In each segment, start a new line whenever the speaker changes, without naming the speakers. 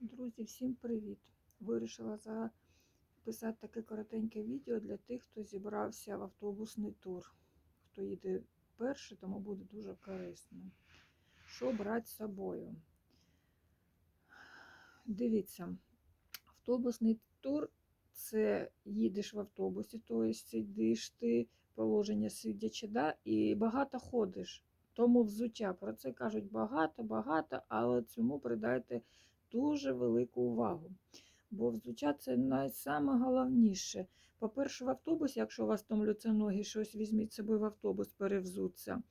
Друзі, всім привіт! Вирішила записати таке коротеньке відео для тих, хто зібрався в автобусний тур. Хто їде перший, тому буде дуже корисно. Що брати з собою? Дивіться, автобусний тур це їдеш в автобусі, тобто сидиш ти, положення сидячи, да, і багато ходиш. Тому взуття про це кажуть багато, багато, але цьому придайте дуже велику увагу. Бо взуття це найголовніше. По-перше, в автобусі, якщо у вас томляться ноги, щось візьміть з собою в автобус, перевзуться.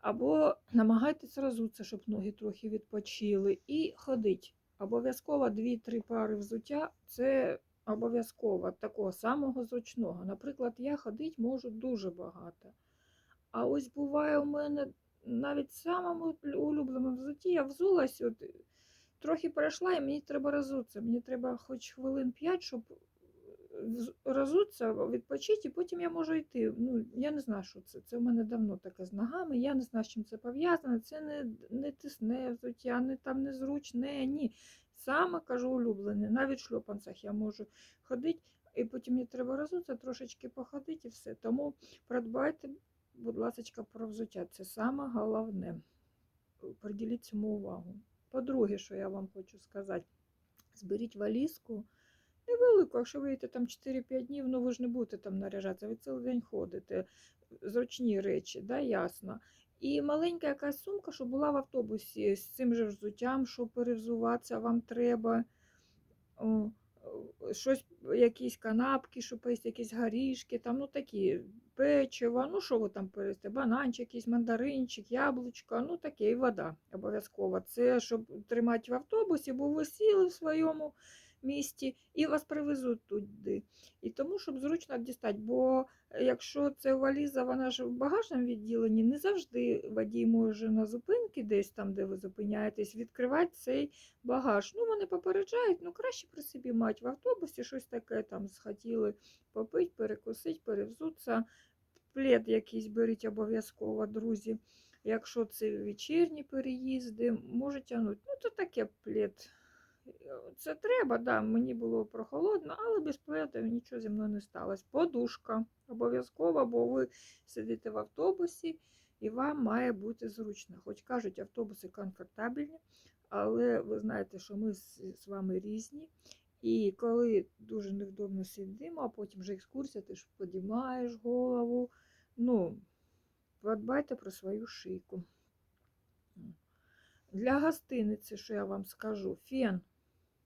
Або намагайтесь розутися, щоб ноги трохи відпочили, і ходить. Обов'язково 2-3 пари взуття це обов'язково такого самого зручного. Наприклад, я ходити можу дуже багато. А ось буває у мене навіть в самому улюбленому взутті я взулась, трохи перейшла, і мені треба розутися. Мені треба хоч хвилин 5, щоб вз- розутися, відпочити, і потім я можу йти. Ну, я не знаю, що це. Це в мене давно таке з ногами. Я не знаю, з чим це пов'язано. Це не, не тисне взуття, не там незручне, ні. Саме кажу улюблене. Навіть в шльопанцях я можу ходити, і потім мені треба розутися, трошечки походити і все. Тому придбайте, будь ласка, про взуття. Це саме головне. Приділіть цьому увагу. По-друге, що я вам хочу сказати, зберіть валізку. Невелику, якщо ви йдете там 4-5 днів, ну ви ж не будете там наряжатися, ви цілий день ходите. Зручні речі, да, ясно. І маленька якась сумка, що була в автобусі з цим же взуттям, що перевзуватися вам треба. О, щось, якісь канапки, щоб поїсти, якісь горішки, там, ну такі печиво, ну що ви там пересте, бананчик, якийсь мандаринчик, яблучко, ну таке, і вода обов'язково. Це щоб тримати в автобусі, бо ви сіли в своєму місті і вас привезуть туди. І тому, щоб зручно дістати. Бо якщо це валіза, вона ж в багажному відділенні, не завжди водій може на зупинки, десь там, де ви зупиняєтесь, відкривати цей багаж. Ну, вони попереджають, ну краще при собі мати в автобусі щось таке там схотіли попити, перекусити, перевзутися. Плед якийсь беріть обов'язково, друзі. Якщо це вечірні переїзди, може тягнути. Ну, то таке плед. Це треба, да, мені було прохолодно, але без пледу нічого зі мною не сталося. Подушка обов'язково, бо ви сидите в автобусі і вам має бути зручно. Хоч кажуть, автобуси комфортабельні, але ви знаєте, що ми з вами різні. І коли дуже невдобно сидимо, а потім вже екскурсія, ти ж підіймаєш голову. Ну, подбайте про свою шийку. Для гостиниці, що я вам скажу, фен.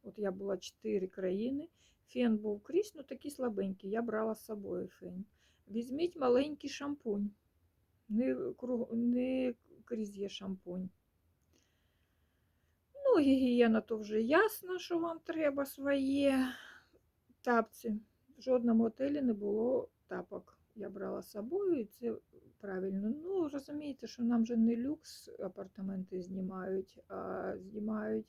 От я була 4 країни. Фен був крізь, ну такий слабенький. Я брала з собою фен. Візьміть маленький шампунь. Не, круг, не крізь є шампунь. Ну, гігієна то вже ясно, що вам треба своє тапці. В жодному готелі не було тапок. Я брала з собою, і це правильно. Ну, розумієте, що нам же не люкс апартаменти знімають, а знімають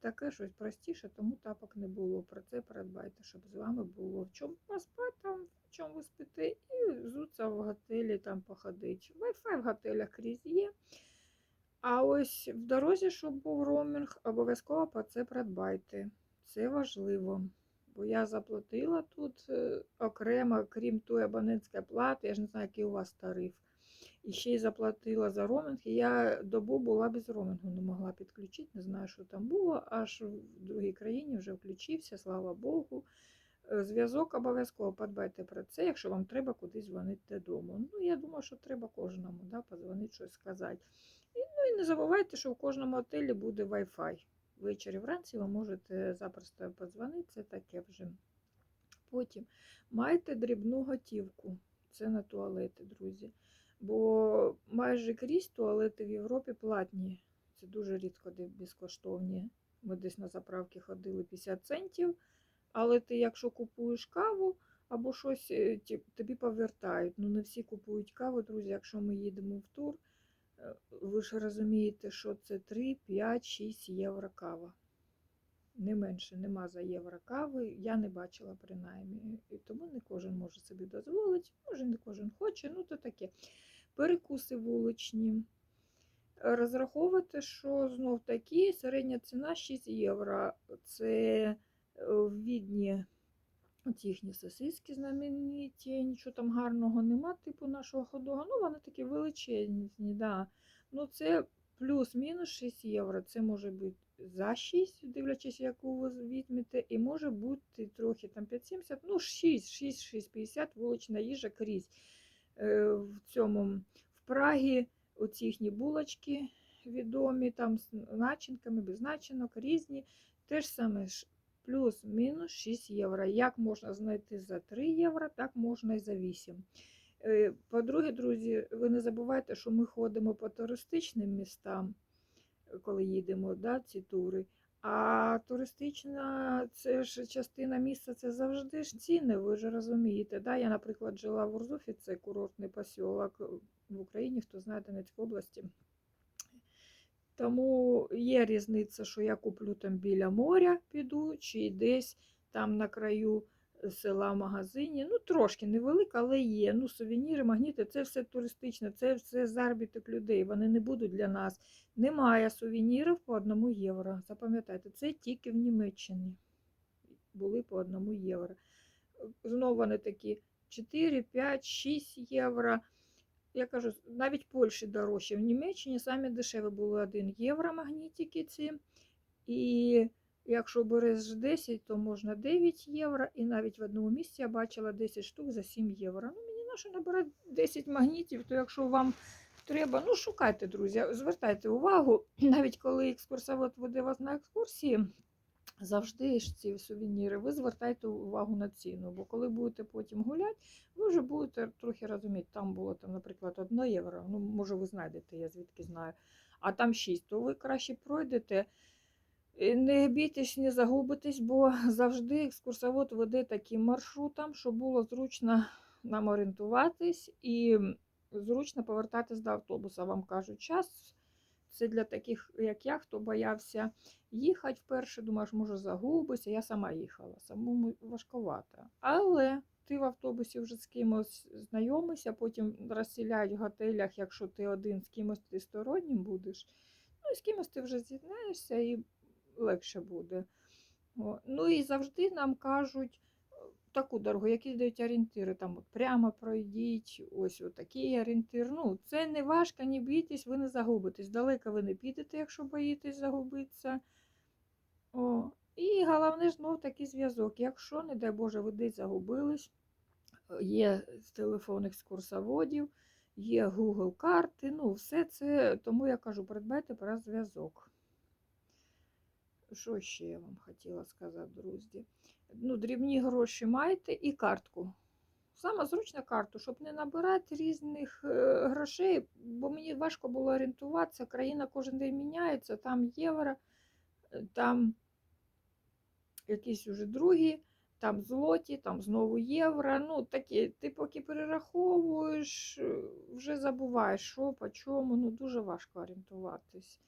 таке щось простіше, тому тапок не було. Про це передбайте, щоб з вами було в чому поспати, там, в чому ви спите, і взуться в готелі там походити. Wi-Fi в готелях крізь є. А ось в дорозі, щоб був роумінг, обов'язково про це придбайте. Це важливо. Бо я заплатила тут е, окремо, крім тої абонентської плати, я ж не знаю, який у вас тариф. І ще й заплатила за роумінг, я добу була без роумінгу, не могла підключити, не знаю, що там було, аж в другій країні вже включився, слава Богу. Е, Зв'язок обов'язково подбайте про це, якщо вам треба кудись дзвонити додому. Ну, я думаю, що треба кожному да, позвонити, щось сказати. І, ну і не забувайте, що в кожному готелі буде Wi-Fi. Ввечері вранці ви можете запросто подзвонити, це таке вже. Потім майте дрібну готівку. Це на туалети, друзі. Бо майже крізь туалети в Європі платні. Це дуже рідко де безкоштовні. Ми десь на заправки ходили 50 центів. Але ти, якщо купуєш каву або щось, е, тобі повертають. Ну, не всі купують каву, друзі. Якщо ми їдемо в тур, е, ви ж розумієте, що це 3, 5, 6 євро кава. Не менше, нема за євро кави. Я не бачила принаймні. І тому не кожен може собі дозволити, може не кожен хоче, ну то таке. Перекуси вуличні. розраховувати, що знов таки середня ціна 6 євро. Це е, в відні от їхні сосиски знамениті, нічого там гарного нема, типу нашого ходога. Ну, вони такі величезні, да. Ну, це плюс-мінус 6 євро. Це може бути за 6, дивлячись, яку ви візьмете, і може бути трохи там 5,70, ну 6, 6, 6,50 вулична їжа крізь. Е, В цьому в Прагі оці їхні булочки відомі, там з начинками, без начинок, різні. Те ж саме плюс-мінус 6 євро. Як можна знайти за 3 євро, так можна і за 8. Е, По-друге, друзі, ви не забувайте, що ми ходимо по туристичним містам, коли їдемо, да, ці тури. А туристична це ж частина міста, це завжди ж ціни, ви ж розумієте. Да? Я, наприклад, жила в Урзуфі, це курортний посілок в Україні, хто знає Донецької області. Тому є різниця, що я куплю там біля моря, піду, чи десь там на краю села в магазині. Ну, трошки невелика, але є. Ну, сувеніри, магніти це все туристичне, це все заробіток людей. Вони не будуть для нас. Немає сувенірів по одному євро. Запам'ятайте, це тільки в Німеччині були по одному євро. Знову вони такі 4, 5, 6 євро. Я кажу, навіть Польщі дорожче. В Німеччині самі дешеві були 1 євро магнітики ці. І якщо береш 10, то можна 9 євро. І навіть в одному місці я бачила 10 штук за 7 євро. Ну, мені на що набирати 10 магнітів, то якщо вам треба, ну шукайте, друзі, звертайте увагу, навіть коли екскурсовод веде вас на екскурсії, завжди ж ці сувеніри, ви звертайте увагу на ціну, бо коли будете потім гуляти, ви вже будете трохи розуміти, там було, там, наприклад, 1 євро, ну, може, ви знайдете, я звідки знаю, а там 6, то ви краще пройдете. І Не бійтесь, не загубитесь, бо завжди екскурсовод веде таким маршрутом, щоб було зручно нам орієнтуватись і зручно повертатись до автобуса. Вам кажуть, час це для таких, як я, хто боявся їхати вперше, думаєш, може загубися. Я сама їхала, самому важковато. Але ти в автобусі вже з кимось знайомишся, потім розселяють в готелях, якщо ти один з кимось ти стороннім будеш. Ну, з кимось ти вже з'єднаєшся і легше буде. Ну і завжди нам кажуть е, таку дорогу, які дають орієнтири. Там от прямо пройдіть, ось такий орієнтир. Ну, це не важко, не бійтесь, ви не загубитесь. Далеко ви не підете, якщо боїтесь загубитися. О, І головне знов такий зв'язок. Якщо, не дай Боже, ви десь загубились, е, є телефон екскурсоводів, є Google карти, ну, все це, тому я кажу, придбайте про зв'язок. Що ще я вам хотіла сказати, друзі? Ну, дрібні гроші маєте і картку. Саме зручна карту, щоб не набирати різних е, грошей, бо мені важко було орієнтуватися. Країна кожен день міняється, там євро, е, там якісь уже другі, там злоті, там знову євро. Ну, такі, ти поки перераховуєш, е, вже забуваєш, що по чому. Ну, дуже важко орієнтуватись.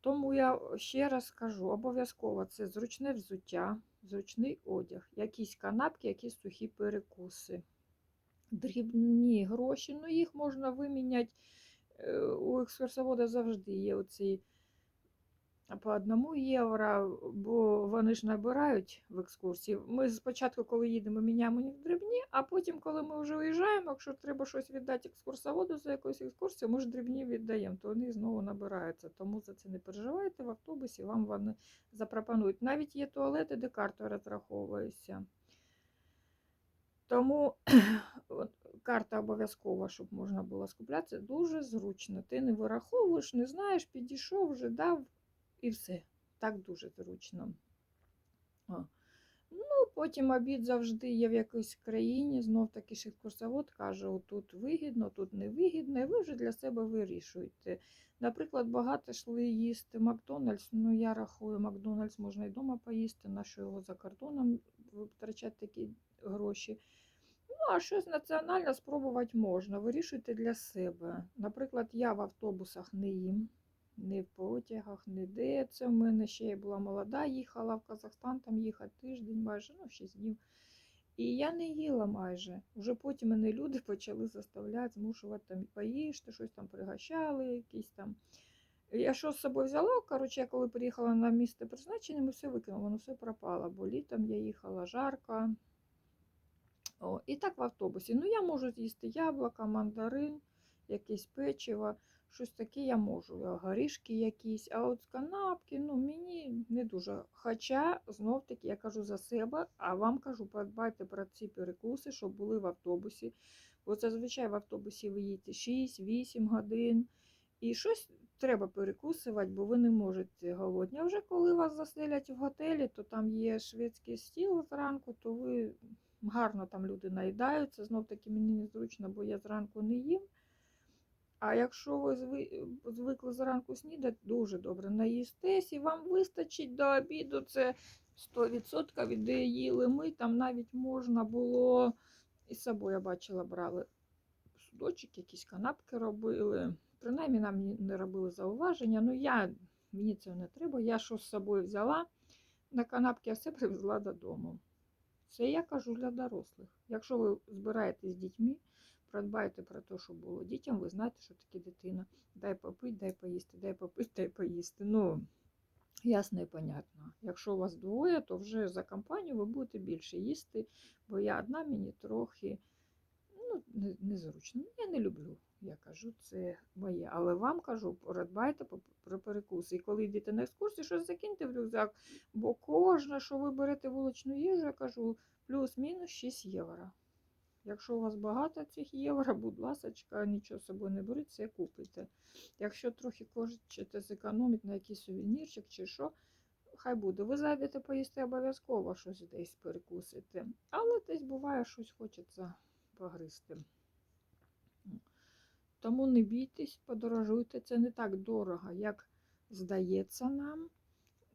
Тому я ще раз скажу, обов'язково це зручне взуття, зручний одяг, якісь канапки, якісь сухі перекуси. Дрібні гроші, ну їх можна виміняти. е, У екскурсовода завжди є оці по одному євро, бо вони ж набирають в екскурсії. Ми спочатку, коли їдемо, міняємо їх дрібні, а потім, коли ми вже уїжджаємо, якщо треба щось віддати екскурсоводу за якусь екскурсію, ми ж дрібні віддаємо, то вони знову набираються. Тому за це не переживайте в автобусі, вам вони запропонують. Навіть є туалети, де карта розраховується. Тому карта обов'язкова, щоб можна було скуплятися, дуже зручно. Ти не вираховуєш, не знаєш, підійшов, вже дав і все. Так дуже зручно. А. Ну, потім обід завжди є в якійсь країні. Знов таки ж екскурсовод каже, отут вигідно, тут невигідно, і ви вже для себе вирішуєте. Наприклад, багато йшли їсти Макдональдс. Ну, я рахую, Макдональдс можна і вдома поїсти, на що його за кордоном витрачати такі гроші. Ну, а щось національне спробувати можна. Вирішуйте для себе. Наприклад, я в автобусах не їм, не в потягах, ніде. Це в мене ще я була молода, їхала в Казахстан, там їхати тиждень, майже ну, 6 днів. І я не їла майже. Вже потім мене люди почали заставляти, змушувати там поїжте, щось там пригощали, якісь там. Я що з собою взяла, коротше, я коли приїхала на місце призначення, ми все викинули, воно все пропало, бо літом я їхала жарко. О, і так в автобусі. Ну, я можу з'їсти яблука, мандарин, якесь печиво, щось таке я можу, а горішки якісь. А от канапки, ну мені не дуже. Хоча, знов таки, я кажу за себе, а вам кажу, подбайте про ці перекуси, щоб були в автобусі. Бо зазвичай в автобусі ви їдете 6-8 годин. І щось треба перекусувати, бо ви не можете голодні. А вже коли вас заселять в готелі, то там є шведський стіл зранку, то ви гарно там люди наїдаються. Знов таки мені незручно, бо я зранку не їм. А якщо ви звикли зранку снідати, дуже добре наїстесь і вам вистачить до обіду. Це 100% від де їли ми. Там навіть можна було із собою я бачила, брали судочок, якісь канапки робили. Принаймні нам не робили зауваження. Ну я мені це не треба. Я що з собою взяла на канапки, я все привезла додому. Це я кажу для дорослих. Якщо ви збираєтесь з дітьми, продбайте про те, що було дітям, ви знаєте, що таке дитина. Дай попити, дай поїсти, дай попити, дай поїсти. Ну, ясно і понятно. Якщо у вас двоє, то вже за компанію ви будете більше їсти, бо я одна мені трохи ну, незручно. Я не люблю, я кажу, це моє. Але вам кажу, продбайте про перекуси. І коли йдете на екскурсію, щось закиньте в рюкзак, бо кожне, що ви берете вуличну їжу, я кажу, плюс-мінус 6 євро. Якщо у вас багато цих євро, будь ласка, нічого з собою не беріть, це купите. Якщо трохи хочете зекономити на якийсь сувенірчик чи що, хай буде. Ви зайдете поїсти обов'язково щось десь перекусите. Але десь буває, щось хочеться погризти. Тому не бійтесь, подорожуйте. Це не так дорого, як здається нам.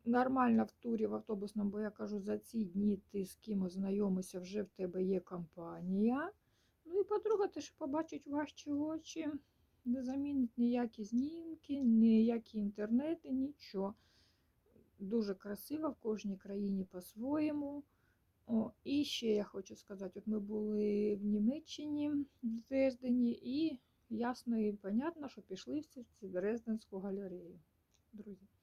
Нормально в турі в автобусному, бо я кажу, за ці дні ти з кимось знайомишся, вже в тебе є компанія. Ну і по-друге, ти ж побачить ваші очі, не замінить ніякі знімки, ніякі інтернети, нічого. Дуже красиво в кожній країні по-своєму. О, і ще я хочу сказати: от ми були в Німеччині, в Дрездені, і ясно і понятно, що пішли всі в цю Дрезденську галерею. Друзі.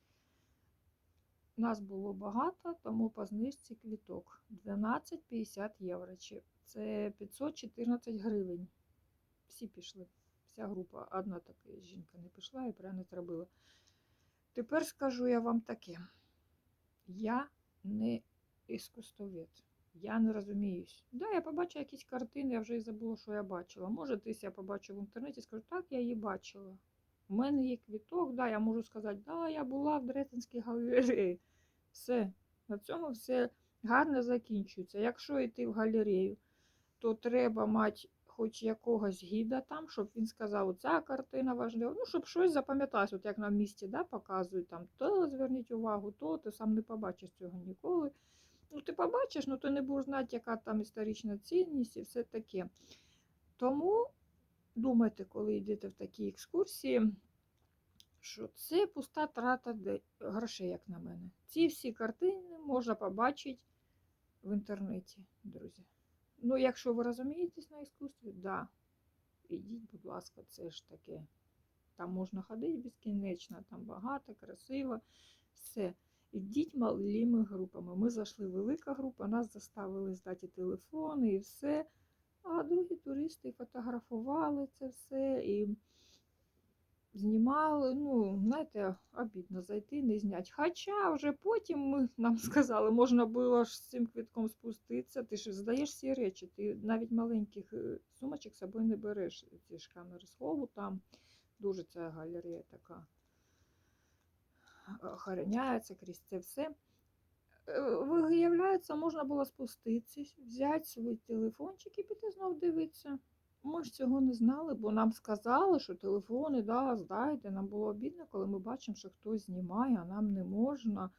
Нас було багато, тому по знижці квіток 12,50 євро. Це 514 гривень. Всі пішли. Вся група. Одна така жінка не пішла і не зробила. Тепер скажу я вам таке. Я не іскусствовед. Я не розуміюсь. Да, я побачила якісь картини, я вже і забула, що я бачила. Може, десь я побачу в інтернеті, і скажу, так, я її бачила. У мене є квіток, да, я можу сказати, да, я була в Дрезденській галереї. Все. На цьому все гарно закінчується. Якщо йти в галерею, то треба мати хоч якогось гіда там, щоб він сказав, ця картина важлива, ну, щоб щось запам'яталось, от як на місці да, показують, там, то зверніть увагу, то ти сам не побачиш цього ніколи. Ну, ти побачиш, ну ти не будеш знати, яка там історична цінність і все таке. Тому думайте, коли йдете в такі екскурсії, що це пуста трата грошей, як на мене. Ці всі картини можна побачити в інтернеті, друзі. Ну, якщо ви розумієтесь на іскусстві, да, ідіть, будь ласка, це ж таке. Там можна ходити безкінечно, там багато, красиво, все. Ідіть малими групами. Ми зайшли велика група, нас заставили здати телефони і все. А другі туристи фотографували це все і знімали. Ну, знаєте, обідно зайти, не зняти. Хоча вже потім ми, нам сказали, можна було ж з цим квитком спуститися. Ти ж здаєш всі речі, ти навіть маленьких е, сумочок з собою не береш. Ці ж камери схову там. Дуже ця галерея така охороняється крізь це все. Е, Виявляється, можна було спуститися, взяти свій телефончик і піти знов дивитися. Ми ж цього не знали, бо нам сказали, що телефони, да, здайте. Нам було обідно, коли ми бачимо, що хтось знімає, а нам не можна.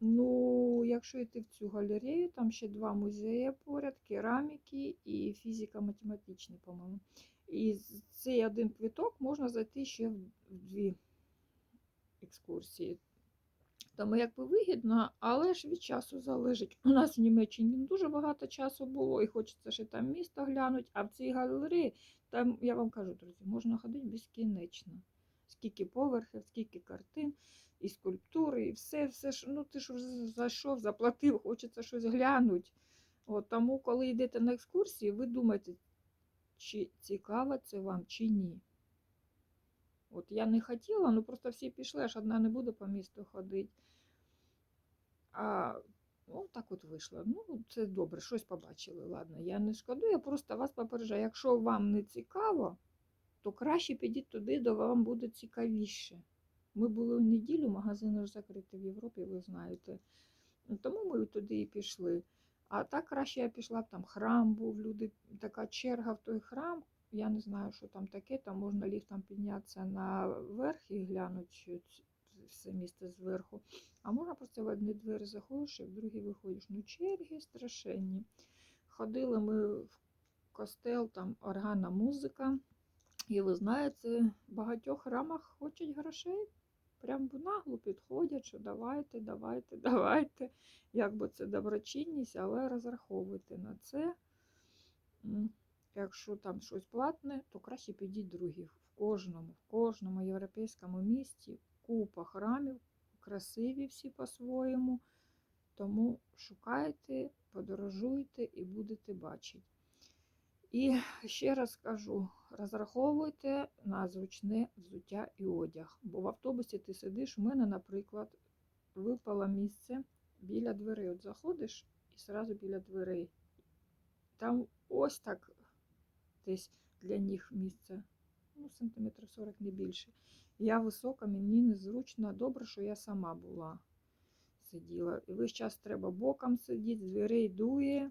Ну, якщо йти в цю галерею, там ще два музеї поряд, кераміки і фізико-математичний, по-моєму. І цей один квиток можна зайти ще в дві екскурсії. Тому якби вигідно, але ж від часу залежить. У нас в Німеччині дуже багато часу було, і хочеться ще там місто глянути, а в цій галереї, там, я вам кажу, друзі, можна ходити безкінечно. Скільки поверхів, скільки картин, і скульптури, і все, все ж, ну ти ж зайшов, заплатив, хочеться щось глянути. От, тому, коли йдете на екскурсії, ви думаєте, чи цікаво це вам, чи ні. От я не хотіла, ну просто всі пішли, аж одна не буде по місту ходити. А ну, так от вийшло. Ну, це добре, щось побачили. Ладно, я не шкодую, я просто вас попереджаю. Якщо вам не цікаво, то краще підіть туди, де вам буде цікавіше. Ми були в неділю, магазини ж закриті в Європі, ви знаєте. Тому ми туди і пішли. А так краще я пішла там храм був, люди, така черга в той храм. Я не знаю, що там таке, там можна ліфтом піднятися наверх і глянути все місто зверху. А можна просто в одні двері заходиш і в другі виходиш. Ну, черги страшенні. Ходили ми в костел, там органна музика. І ви знаєте, в багатьох храмах хочуть грошей. Прям наглу підходять, що давайте, давайте, давайте. Якби це доброчинність, але розраховуйте на це. Якщо там щось платне, то краще підіть других. В кожному, в кожному європейському місті купа храмів, красиві всі по-своєму. Тому шукайте, подорожуйте і будете бачити. І ще раз кажу: розраховуйте на зручне взуття і одяг. Бо в автобусі ти сидиш, у мене, наприклад, випало місце біля дверей. От заходиш і одразу біля дверей. Там ось так десь для ніг місце. Ну, сантиметрів 40 не більше. Я висока, мені незручно. Добре, що я сама була сиділа. І весь час треба боком сидіти, дверей дує.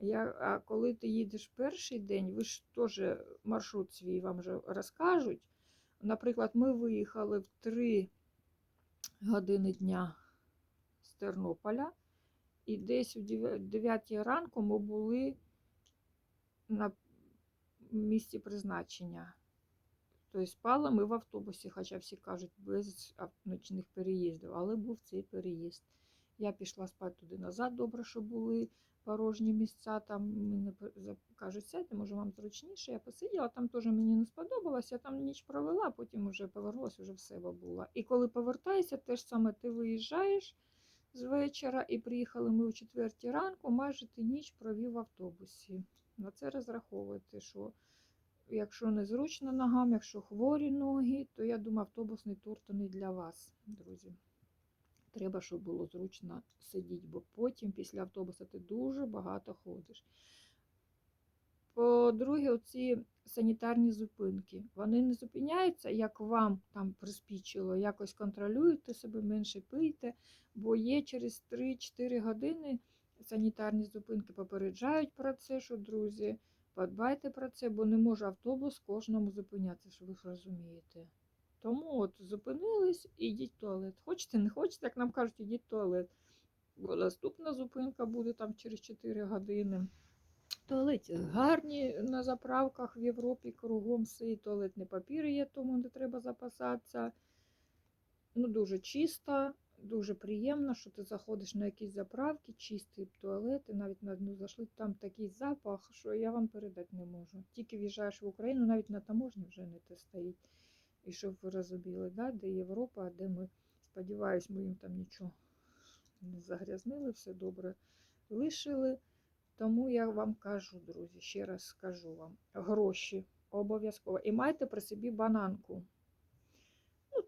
Я, а коли ти їдеш перший день, ви ж теж маршрут свій вам вже розкажуть. Наприклад, ми виїхали в 3 години дня з Тернополя, і десь о 9 ранку ми були на місці призначення. Тобто спали ми в автобусі, хоча всі кажуть, без ночних переїздів, але був цей переїзд. Я пішла спати туди назад, добре, що були порожні місця. Там мені кажуть, сядьте, може вам зручніше. Я посиділа, там теж мені не сподобалось, я там ніч провела, потім вже повернулася, вже в себе була. І коли повертаєшся, теж саме ти виїжджаєш з вечора і приїхали ми о четвертій ранку, майже ти ніч провів в автобусі. На це розраховуйте, що якщо незручно ногам, якщо хворі ноги, то я думаю, автобусний тур то не для вас, друзі. Треба, щоб було зручно сидіти, бо потім після автобуса ти дуже багато ходиш. По-друге, оці санітарні зупинки. Вони не зупиняються, як вам там приспічило, якось контролюєте себе, менше пийте, бо є через 3-4 години санітарні зупинки попереджають про це, що, друзі, подбайте про це, бо не може автобус кожному зупинятися, ви ж розумієте. Тому от зупинились, ідіть в туалет. Хочете, не хочете, як нам кажуть, ідіть в туалет. Бо наступна зупинка буде там через 4 години. Туалети гарні на заправках в Європі кругом все, і туалетний папір є, тому не треба запасатися. Ну, дуже чисто, дуже приємно, що ти заходиш на якісь заправки, чистий туалет, і навіть на одну зайшли, там такий запах, що я вам передати не можу. Тільки в'їжджаєш в Україну, навіть на таможні вже не те стоїть. І щоб ви розуміли, да, де Європа, а де ми. Сподіваюсь, ми їм там нічого не загрязнили, все добре лишили. Тому я вам кажу, друзі, ще раз скажу вам: гроші обов'язково. І майте при собі бананку.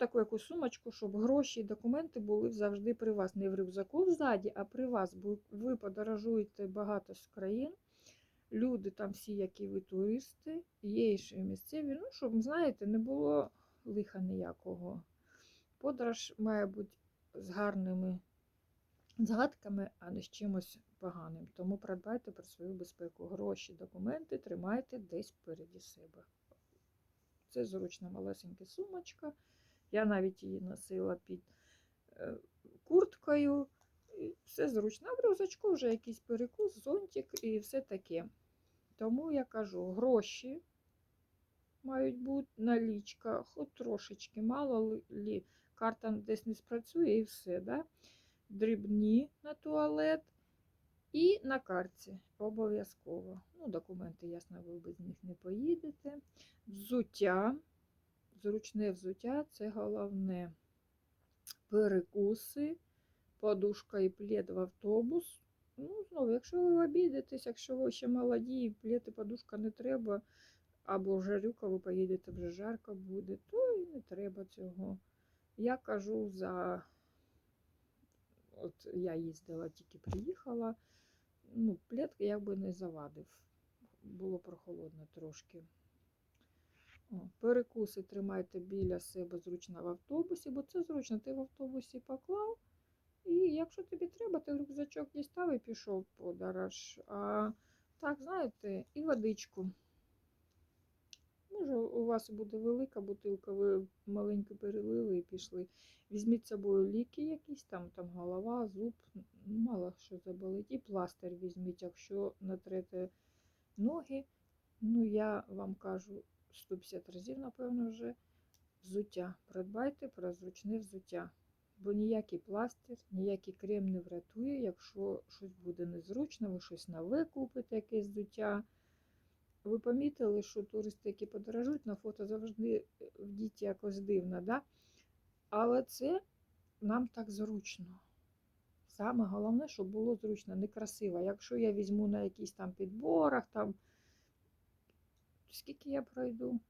Таку якусь сумочку, щоб гроші і документи були завжди при вас. Не в рюкзаку взаді, а при вас. Бо ви подорожуєте багато з країн. Люди там всі, які ви туристи, є ще місцеві. Ну, щоб, знаєте, не було лиха ніякого. Подорож має бути з гарними згадками, а не з чимось поганим. Тому придбайте про свою безпеку. Гроші, документи тримайте десь впереді себе. Це зручна малесенька сумочка. Я навіть її носила під е, курткою. Все зручно. А в рюкзачку вже якийсь перекус, зонтик і все таке. Тому я кажу, гроші мають бути налічка, хоч трошечки, мало лі карта десь не спрацює і все. Да? Дрібні на туалет і на карті обов'язково. Ну, документи, ясно, ви без них не поїдете. Взуття, зручне взуття це головне. Перекуси, подушка і плед в автобус. Ну, знову, якщо ви обійдетесь, якщо ви ще молоді, плед і подушка не треба, або жарюка, ви поїдете, вже жарко буде, то і не треба цього. Я кажу за. От я їздила, тільки приїхала. Ну, плед якби не завадив. Було прохолодно трошки. Перекуси тримайте біля себе зручно в автобусі, бо це зручно. Ти в автобусі поклав. І якщо тобі треба, ти рюкзачок дістав і пішов в подорож. А так, знаєте, і водичку. Може, у вас буде велика бутилка, ви маленьку перелили і пішли. Візьміть з собою ліки якісь, там, там голова, зуб, ну, мало що заболить. І пластир візьміть, якщо натрете ноги. Ну, я вам кажу 150 разів, напевно, вже взуття. Придбайте про зручне взуття. Бо ніякий пластир, ніякий крем не врятує, якщо щось буде незручно, ви щось нове купите, якесь взуття. Ви помітили, що туристи, які подорожують на фото, завжди в діті якось дивно, да? але це нам так зручно. Саме головне, щоб було зручно, не красиво. Якщо я візьму на якісь там підборах, там, скільки я пройду,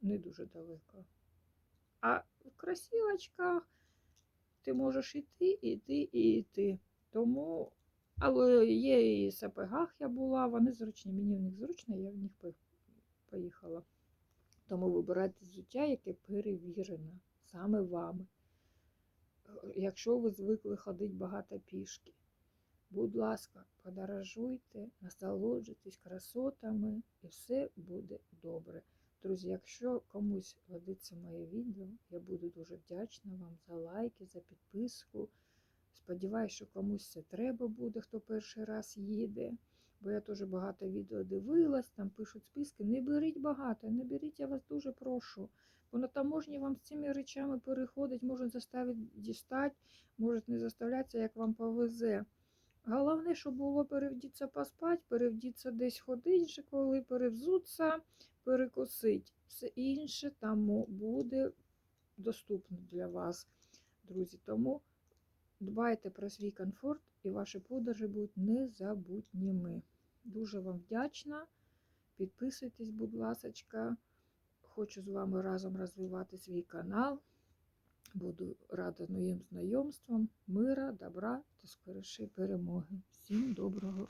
не дуже далеко. А в красивочках ти можеш іти, іти і йти. Тому, але є і сапегах я була, вони зручні. Мені в них зручно, я в них поїхала. Тому вибирайте взуття, яке перевірене саме вами. Е, Якщо ви звикли ходити багато пішки, будь ласка, подорожуйте, насолоджуйтесь красотами і все буде добре. Друзі, якщо комусь годиться моє відео, я буду дуже вдячна вам за лайки, за підписку. Сподіваюсь, що комусь це треба буде, хто перший раз їде. Бо я теж багато відео дивилась, там пишуть списки. Не беріть багато, не беріть, я вас дуже прошу. Бо на таможні вам з цими речами переходить, можуть заставити дістати, можуть не заставлятися, як вам повезе. Головне, щоб було перевдіться поспати, перевдіться десь ходити, коли перевзуться, перекусить. Все інше там буде доступно для вас, друзі. Тому дбайте про свій комфорт і ваші подорожі будуть незабутніми. Дуже вам вдячна. Підписуйтесь, будь ласка. Хочу з вами разом розвивати свій канал. Буду рада новим знайомствам, мира, добра та скорішої перемоги. Всім доброго